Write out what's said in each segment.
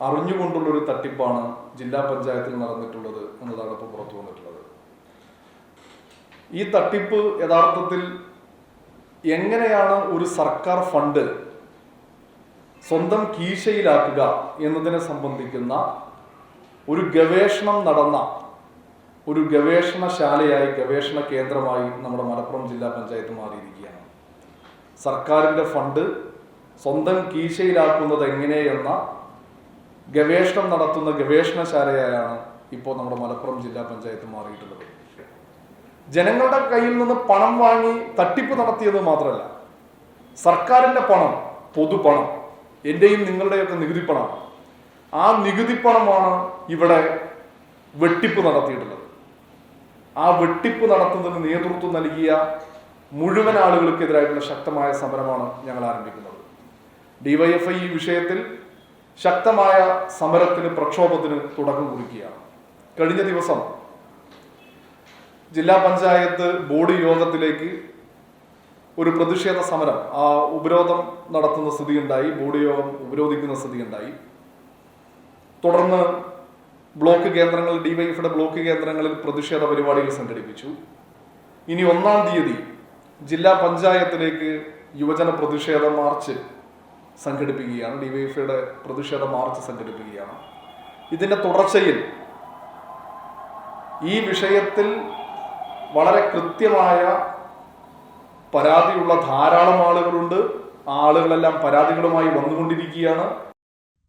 അറിഞ്ഞുകൊണ്ടുള്ള ഒരു തട്ടിപ്പാണ് ജില്ലാ പഞ്ചായത്തിൽ നടന്നിട്ടുള്ളത് എന്നതാണ് ഇപ്പോൾ പുറത്തു വന്നിട്ടുള്ളത്. ഈ തട്ടിപ്പ് യഥാർത്ഥത്തിൽ എങ്ങനെയാണ് ഒരു സർക്കാർ ഫണ്ട് സ്വന്തം കീശയിലാക്കുക എന്നതിനെ സംബന്ധിക്കുന്ന ഒരു ഗവേഷണം നടന്ന ഒരു ഗവേഷണശാലയായി ഗവേഷണ കേന്ദ്രമായി നമ്മുടെ മലപ്പുറം ജില്ലാ പഞ്ചായത്ത് മാറിയിരിക്കുകയാണ്. സർക്കാരിന്റെ ഫണ്ട് സ്വന്തം കീശയിലാക്കുന്നത് എങ്ങനെയെന്ന ഗവേഷണം നടത്തുന്ന ഗവേഷണശാലയായാണ് ഇപ്പോൾ നമ്മുടെ മലപ്പുറം ജില്ലാ പഞ്ചായത്ത് മാറിയിട്ടുള്ളത്. ജനങ്ങളുടെ കയ്യിൽ നിന്ന് പണം വാങ്ങി തട്ടിപ്പ് നടത്തിയത് മാത്രമല്ല സർക്കാരിന്റെ പണം പൊതുപണം എന്റെയും നിങ്ങളുടെയൊക്കെ നികുതി പണം ആ നികുതി പണമാണ് ഇവിടെ വെട്ടിപ്പ് നടത്തിയിട്ടുള്ളത്. ആ വെട്ടിപ്പ് നടത്തുന്നതിന് നേതൃത്വം നൽകിയ മുഴുവൻ ആളുകൾക്കെതിരായിട്ടുള്ള ശക്തമായ സമരമാണ് ഞങ്ങൾ ആരംഭിക്കുന്നത്. ഡിവൈഎഫ്ഐ ഈ വിഷയത്തിൽ ശക്തമായ സമരത്തിന് പ്രക്ഷോഭത്തിന് തുടക്കം കുറിക്കുകയാണ്. കഴിഞ്ഞ ദിവസം ജില്ലാ പഞ്ചായത്ത് ബോർഡ് യോഗത്തിലേക്ക് ഒരു പ്രതിഷേധ സമരം ആ ഉപരോധം നടത്തുന്ന സ്ഥിതി ഉണ്ടായി ബോർഡ് യോഗം ഉപരോധിക്കുന്ന സ്ഥിതിയുണ്ടായി. തുടർന്ന് ബ്ലോക്ക് കേന്ദ്രങ്ങൾ ഡിവൈഎഫിയുടെ ബ്ലോക്ക് കേന്ദ്രങ്ങളിൽ പ്രതിഷേധ പരിപാടികൾ സംഘടിപ്പിച്ചു. ഇനി ഒന്നാം തീയതി ജില്ലാ പഞ്ചായത്തിലേക്ക് യുവജന പ്രതിഷേധ മാർച്ച് സംഘടിപ്പിക്കുകയാണ്. ഡിവൈഎഫ്ഐയുടെ പ്രതിഷേധ മാർച്ച് സംഘടിപ്പിക്കുകയാണ്. ഇതിന്റെ തുടർച്ചയിൽ ഈ വിഷയത്തിൽ വളരെ കൃത്യമായ പരാതിയുള്ള ധാരാളം ആളുകളുണ്ട്. ആളുകളെല്ലാം പരാതികളുമായി വന്നുകൊണ്ടിരിക്കുകയാണ്.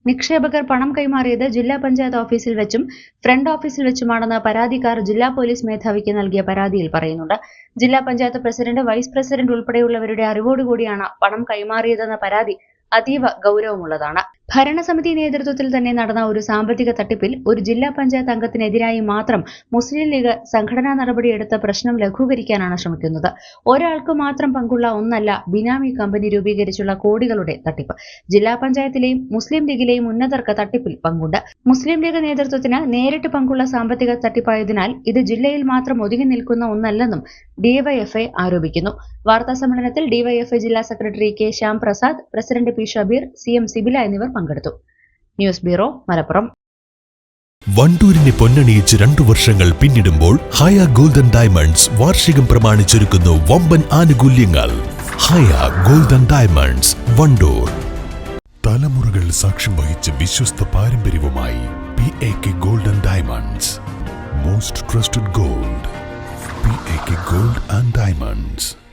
നിക്ഷേപകർ പണം കൈമാറിയത് ജില്ലാ പഞ്ചായത്ത് ഓഫീസിൽ വെച്ചും ഫ്രണ്ട് ഓഫീസിൽ വെച്ചുമാണെന്ന് പരാതിക്കാർ ജില്ലാ പോലീസ് മേധാവിക്ക് നൽകിയ പരാതിയിൽ പറയുന്നുണ്ട്. ജില്ലാ പഞ്ചായത്ത് പ്രസിഡന്റ് വൈസ് പ്രസിഡന്റ് ഉൾപ്പെടെയുള്ളവരുടെ അറിവോടുകൂടിയാണ് പണം കൈമാറിയതെന്ന പരാതി അതീവ ഗൗരവമുള്ളതാണ്. ഭരണസമിതി നേതൃത്വത്തിൽ തന്നെ നടന്ന ഒരു സാമ്പത്തിക തട്ടിപ്പിൽ ഒരു ജില്ലാ പഞ്ചായത്ത് അംഗത്തിനെതിരായി മാത്രം മുസ്ലിം ലീഗ് സംഘടനാ നടപടിയെടുത്ത് പ്രശ്നം ലഘൂകരിക്കാനാണ് ശ്രമിക്കുന്നത്. ഒരാൾക്ക് മാത്രം പങ്കുള്ള ഒന്നല്ല ബിനാമി കമ്പനി രൂപീകരിച്ചുള്ള കോടികളുടെ തട്ടിപ്പ്. ജില്ലാ പഞ്ചായത്തിലെയും മുസ്ലിം ലീഗിലെയും ഉന്നതർക്ക് തട്ടിപ്പിൽ പങ്കുണ്ട്. മുസ്ലിം ലീഗ് നേതൃത്വത്തിന് നേരിട്ട് പങ്കുള്ള സാമ്പത്തിക തട്ടിപ്പായതിനാൽ ഇത് ജില്ലയിൽ മാത്രം ഒതുങ്ങി നിൽക്കുന്ന ഒന്നല്ലെന്നും ഡിവൈഎഫ്ഐ ആരോപിക്കുന്നു. വാർത്താ സമ്മേളനത്തിൽ ഡിവൈഎഫ്ഐ ജില്ലാ secretary K Shyam Prasad president P Shabeer C M Sibila എന്നിവർ പങ്കെടുത്തു. News bureau Malappuram. വണ്ടൂരിനെ പൊന്നണിയിച്ച് രണ്ടു വർഷങ്ങൾ പിന്നിടുമ്പോൾ ഹയ ഗോൾഡൻ ഡയമണ്ട്സ് വാർഷികം പ്രമാണിച്ചൊരുക്കുന്നു വമ്പൻ ആനുകൂല്യങ്ങൾ. Haya golden diamonds Wandoor. തലമുറകൾ സാക്ഷ്യം വഹിച്ച വിശ്വസ്ത പാരമ്പര്യവുമായി P A K golden diamonds. Most trusted gold P A K gold and diamonds